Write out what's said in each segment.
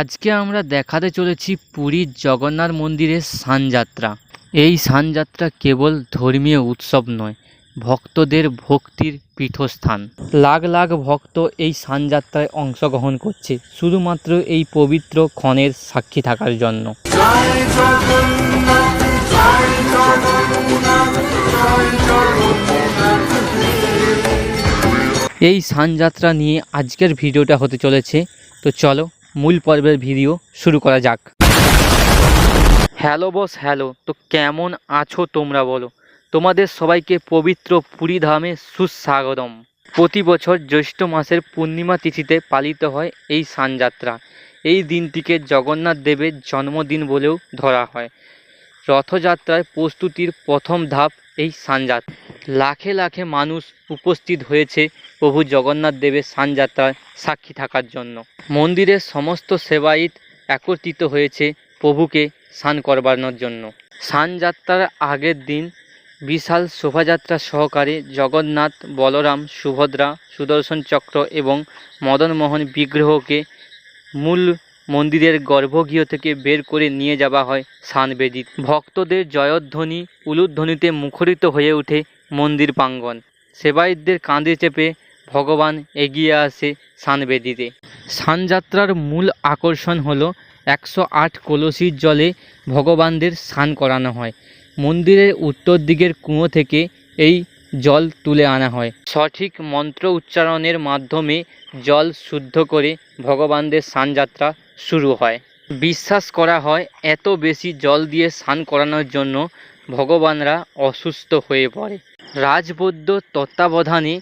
আজকে আমরা দেখাতে চলেছি পুরীর জগন্নাথ মন্দিরের স্নানযাত্রা এই স্নানযাত্রা কেবল ধর্মীয় উৎসব নয়, ভক্তদের ভক্তির পীঠস্থান। লাখ লাখ ভক্ত এই সানযাত্রায় অংশগ্রহণ করছে, শুধুমাত্র এই পবিত্র ক্ষণের সাক্ষী থাকার জন্য। এই সানযাত্রা নিয়ে আজকের ভিডিওটা হতে চলেছে, তো চলো মূল পর্বের ভিডিও শুরু করা যাক। Hello boss, hello. তো কেমন আছো তোমরা বলো? তোমাদের সবাইকে পবিত্র পুরী ধামে সুস্বাগতম। প্রতি বছর জ্যৈষ্ঠ মাসের পূর্ণিমা তিথিতে পালিত হয় এই স্নানযাত্রা এই দিনটিকে জগন্নাথ দেবের জন্মদিন বলেও ধরা হয়। রথযাত্রার প্রস্তুতির প্রথম ধাপ এই স্নানযাত্রা লাখে লাখে মানুষ উপস্থিত হয়েছে প্রভু জগন্নাথ দেবের স্নানযাত্রার সাক্ষী থাকার জন্য। মন্দিরের সমস্ত সেবায়িত একত্রিত হয়েছে প্রভুকে স্নান করবানোর জন্য। স্নানযাত্রার আগের দিন বিশাল শোভাযাত্রা সহকারে জগন্নাথ, বলরাম, সুভদ্রা, সুদর্শন চক্র এবং মদনমোহন বিগ্রহকে মূল মন্দিরের গর্ভগৃহ থেকে বের করে নিয়ে যাওয়া হয় স্নানবেদী ভক্তদের জয়ধ্বনি, উলুধ্বনিতে মুখরিত হয়ে ওঠে মন্দির প্রাঙ্গণ। সেবায়িতদের কাঁধে চেপে ভগবান এগিয়ে আসে স্নানবেদিতে স্নানযাত্রার মূল আকর্ষণ হলো একশো আট কলসির জলে ভগবানদের স্নান করানো হয়। মন্দিরের উত্তর দিকের কুয়ো থেকে এই জল তুলে আনা হয়। সঠিক মন্ত্র উচ্চারণের মাধ্যমে জল শুদ্ধ করে ভগবানদের স্নানযাত্রা শুরু হয়। বিশ্বাস করা হয়, এত বেশি জল দিয়ে স্নান করানোর জন্য ভগবানরা অসুস্থ হয়ে পড়ে। রাজবৈদ্য তত্ত্বাবধানে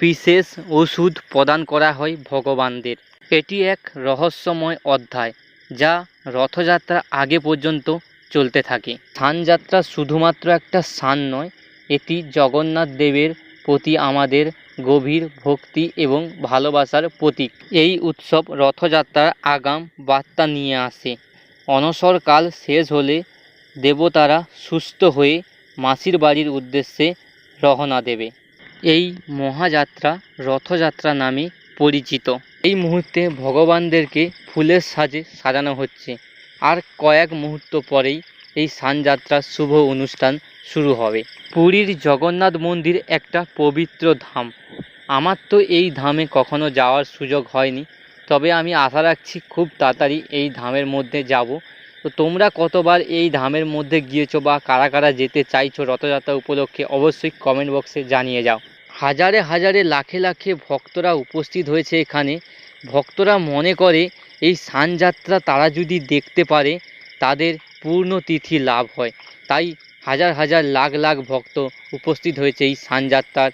বিশেষ ওষুধ প্রদান করা হয় ভগবানদের। এটি এক রহস্যময় অধ্যায়, যা রথযাত্রা আগে পর্যন্ত চলতে থাকে। স্নানযাত্রা শুধুমাত্র একটা স্নান নয়, এটি জগন্নাথ দেবের প্রতি আমাদের গভীর ভক্তি এবং ভালোবাসার প্রতীক। এই উৎসব রথযাত্রার আগাম বার্তা নিয়ে আসে। অনসরকাল শেষ হলে দেবতারা সুস্থ হয়ে মাসির বাড়ির উদ্দেশ্যে রওনা দেবে। এই মহাযাত্রা রথযাত্রা নামে পরিচিত। এই মুহূর্তে ভগবানদেরকে ফুলের সাজে সাজানো হচ্ছে। আর কয়েক মুহূর্ত পরেই এই স্নানযাত্রার শুভ অনুষ্ঠান শুরু হবে। পুরীর জগন্নাথ মন্দির একটা পবিত্র ধাম। আমার তো এই ধামে কখনো যাওয়ার সুযোগ হয়নি, তবে আমি আশা রাখছি খুব তাড়াতাড়ি এই ধামের মধ্যে যাব। তো তোমরা কতবার এই ধামের মধ্যে গিয়েছো বা কারা কারা যেতে চাইছো রথযাত্রা উপলক্ষে অবশ্যই কমেন্ট বক্সে জানিয়ে যাও। হাজারে হাজারে লাখে লাখে ভক্তরা উপস্থিত হয়েছে এখানে। ভক্তরা মনে করে এই স্নানযাত্রা তারা যদি দেখতে পারে তাদের পূর্ণ তিথি লাভ হয়। তাই হাজার হাজার লাখ লাখ ভক্ত উপস্থিত হয়েছে এই সানযাত্রার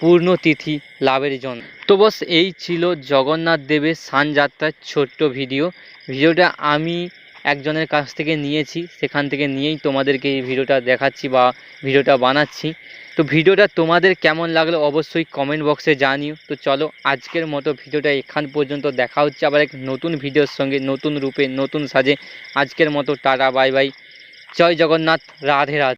পূর্ণ তিথি লাভের জন্য। তো বস, এই ছিল জগন্নাথ দেবের সানযাত্রার ছোট্ট ভিডিও। ভিডিওটা আমি একজনের কাছ থেকে নিয়েছি, সেখান থেকে নিয়েই তোমাদেরকে এই ভিডিওটা দেখাচ্ছি বা ভিডিওটা বানাচ্ছি। তো ভিডিওটা তোমাদের কেমন লাগল অবশ্যই কমেন্ট বক্সে জানিও। তো চলো আজকের মতো ভিডিওটা এখান পর্যন্ত দেখা হচ্ছে আবার এক নতুন ভিডিওর সঙ্গে, নতুন রূপে, নতুন সাজে। আজকের মতো টাটা বাই বাই জয় জগন্নাথ, রাধে রাধে।